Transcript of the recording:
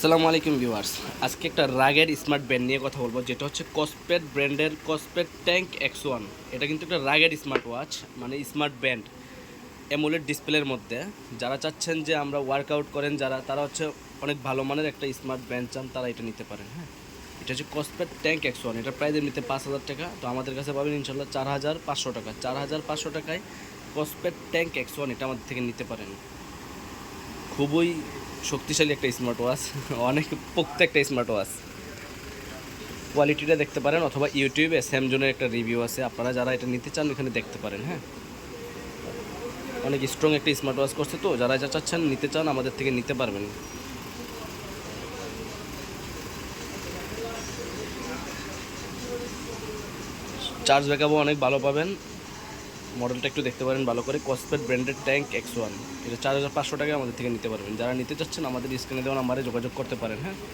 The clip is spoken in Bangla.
আসসালামু আলাইকুম ভিউয়ার্স। আজকে একটা রাগের স্মার্ট ব্যান্ড নিয়ে কথা বলব, যেটা হচ্ছে কসপেট ব্র্যান্ডের কসপেট ট্যাঙ্ক এক্স ওয়ান এটা কিন্তু একটা রাগের স্মার্ট ওয়াচ মানে স্মার্ট ব্যান্ড অ্যামোলেড ডিসপ্লের মধ্যে। যারা চাচ্ছেন যে আমরা ওয়ার্কআউট করেন, যারা, তারা হচ্ছে অনেক ভালো মানের একটা স্মার্ট ব্যান্ড চান, তারা এটা নিতে পারেন হ্যাঁ। এটা হচ্ছে কসপেট ট্যাঙ্ক এক্স ওয়ান এটা প্রায় নিতে পাঁচ হাজার টাকা। তো আমাদের কাছে পাবেন ইনশাল্লাহ চার হাজার পাঁচশো টাকা। চার হাজার পাঁচশো টাকায় কসপেট ট্যাঙ্ক এক্স ওয়ান এটা আমাদের থেকে নিতে পারেন। খুবই শক্তিশালী একটা স্মার্ট ওয়াচ অনেক পোক্ত একটা স্মার্ট ওয়াচ কোয়ালিটিটা দেখতে পারেন অথবা ইউটিউবে স্যামজনের একটা রিভিউ আছে, আপনারা যারা এটা নিতে চান এখানে দেখতে পারেন হ্যাঁ। অনেক স্ট্রং একটা স্মার্ট ওয়াচ করছে তো, যারা যা চাচ্ছেন নিতে চান আমাদের থেকে নিতে পারবেন। চার্জ ব্যাকআপও অনেক ভালো পাবেন। মডেলটা একটু দেখতে পারেন ভালো করে। Kospet branded tank X one এটা চার হাজার পাঁচশো টাকায় আমাদের থেকে নিতে পারবেন। যারা নিতে চাচ্ছেন, আমাদের স্ক্রিনে দেওয়া নাম্বারে যোগাযোগ করতে পারেন হ্যাঁ?